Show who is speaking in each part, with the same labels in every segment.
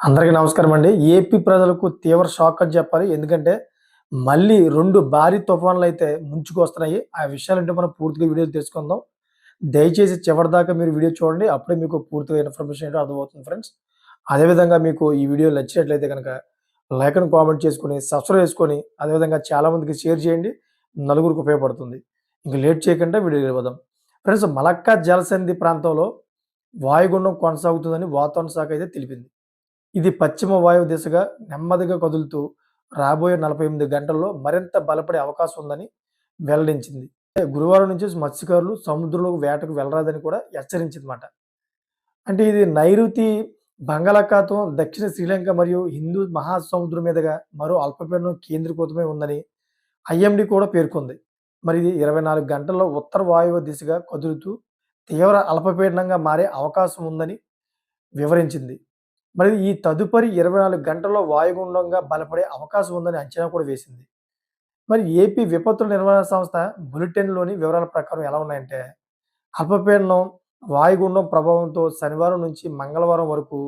Speaker 1: అందరికీ నమస్కారం అండి. ఏపీ ప్రజలకు తీవ్ర షాక్ అని చెప్పాలి. ఎందుకంటే మళ్ళీ రెండు భారీ తుఫాన్లు అయితే ముంచుకు వస్తున్నాయి ఆ విషయాలంటే మనం పూర్తిగా వీడియో తెలుసుకుందాం. దయచేసి చివరి దాకా మీరు వీడియో చూడండి. అప్పుడే మీకు పూర్తిగా ఇన్ఫర్మేషన్ ఏంటో అర్థమవుతుంది ఫ్రెండ్స్. అదేవిధంగా మీకు ఈ వీడియో నచ్చినట్లయితే కనుక లైక్ అని కామెంట్ చేసుకుని సబ్స్క్రైబ్ చేసుకొని అదేవిధంగా చాలామందికి షేర్ చేయండి. నలుగురికి ఉపయోగపడుతుంది. ఇంక లేట్ చేయకుండా వీడియో వెళ్ళిపోదాం ఫ్రెండ్స్ మలక్కా జలసంధి ప్రాంతంలో వాయుగుండం కొనసాగుతుందని వాతావరణ శాఖ అయితే తెలిపింది. ఇది పశ్చిమ వాయువు దిశగా నెమ్మదిగా కదులుతూ రాబోయే నలభై ఎనిమిది గంటల్లో మరింత బలపడే అవకాశం ఉందని వెల్లడించింది. గురువారం నుంచి మత్స్యకారులు సముద్రంలోకి వేటకు వెళ్ళరాదని కూడా హెచ్చరించిందన్నమాట. అంటే ఇది నైరుతి బంగాళాఖాతం దక్షిణ శ్రీలంక మరియు హిందూ మహాసముద్రం మీదుగా మరో అల్పపీడనం కేంద్రీకృతమై ఉందని ఐఎండి కూడా పేర్కొంది. మరి ఇది ఇరవై నాలుగు గంటల్లో ఉత్తర వాయువు దిశగా కదులుతూ తీవ్ర అల్పపీడనంగా మారే అవకాశం ఉందని వివరించింది. మరి ఈ తదుపరి ఇరవై నాలుగు గంటల్లో వాయుగుండంగా బలపడే అవకాశం ఉందని అంచనా కూడా వేసింది. మరి ఏపీ విపత్తుల నిర్వహణ సంస్థ బులెటిన్లోని వివరాల ప్రకారం ఎలా ఉన్నాయంటే అల్పపీడనం వాయుగుండం ప్రభావంతో శనివారం నుంచి మంగళవారం వరకు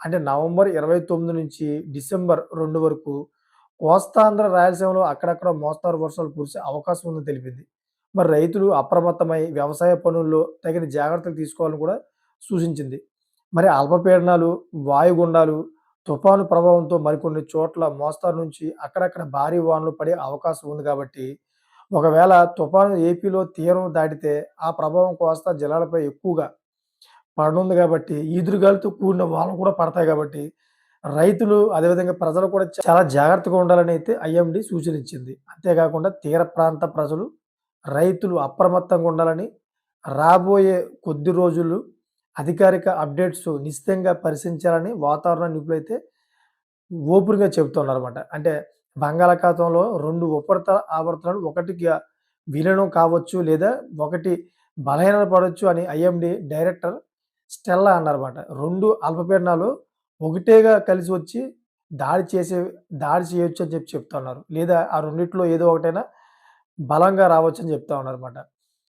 Speaker 1: అంటే నవంబర్ ఇరవై తొమ్మిది నుంచి డిసెంబర్ రెండు వరకు కోస్తాంధ్ర రాయలసీమలో అక్కడక్కడ మోస్తారు వర్షాలు కురిసే అవకాశం ఉందని తెలిపింది. మరి రైతులు అప్రమత్తమై వ్యవసాయ పనుల్లో తగిన జాగ్రత్తలు తీసుకోవాలని కూడా సూచించింది. మరి అల్పపీడనాలు వాయుగుండాలు తుఫాను ప్రభావంతో మరికొన్ని చోట్ల మోస్తారు నుంచి అక్కడక్కడ భారీ వానలు పడే అవకాశం ఉంది కాబట్టి ఒకవేళ తుఫాను ఏపీలో తీరం దాటితే ఆ ప్రభావం కోస్తా జిల్లాలపై ఎక్కువగా పడనుంది కాబట్టి ఈదురుగాలితో కూడిన వానలు కూడా పడతాయి కాబట్టి రైతులు అదేవిధంగా ప్రజలు కూడా చాలా జాగ్రత్తగా ఉండాలని అయితే ఐఎండి సూచనిచ్చింది అంతేకాకుండా తీర ప్రాంత ప్రజలు రైతులు అప్రమత్తంగా ఉండాలని రాబోయే కొద్ది రోజులు అధికారిక అప్డేట్స్ నిశ్చితంగా పరిశీలించాలని వాతావరణ నిపుణులు అయితే ఓపురుగా చెబుతున్నారన్నమాట. అంటే బంగాళాఖాతంలో రెండు ఉపరితల ఆవర్తనాలు ఒకటిగా విలీనం కావచ్చు లేదా ఒకటి బలహీన పడవచ్చు అని ఐఎండి డైరెక్టర్ స్టెల్లా అన్నారన్నమాట. రెండు అల్పపీడనాలు ఒకటేగా కలిసి వచ్చి దాడి చేసే దాడి చేయొచ్చు అని చెప్పి చెప్తా ఉన్నారు. లేదా ఆ రెండిట్లో ఏదో ఒకటైనా బలంగా రావచ్చు అని చెప్తా ఉన్నారన్నమాట.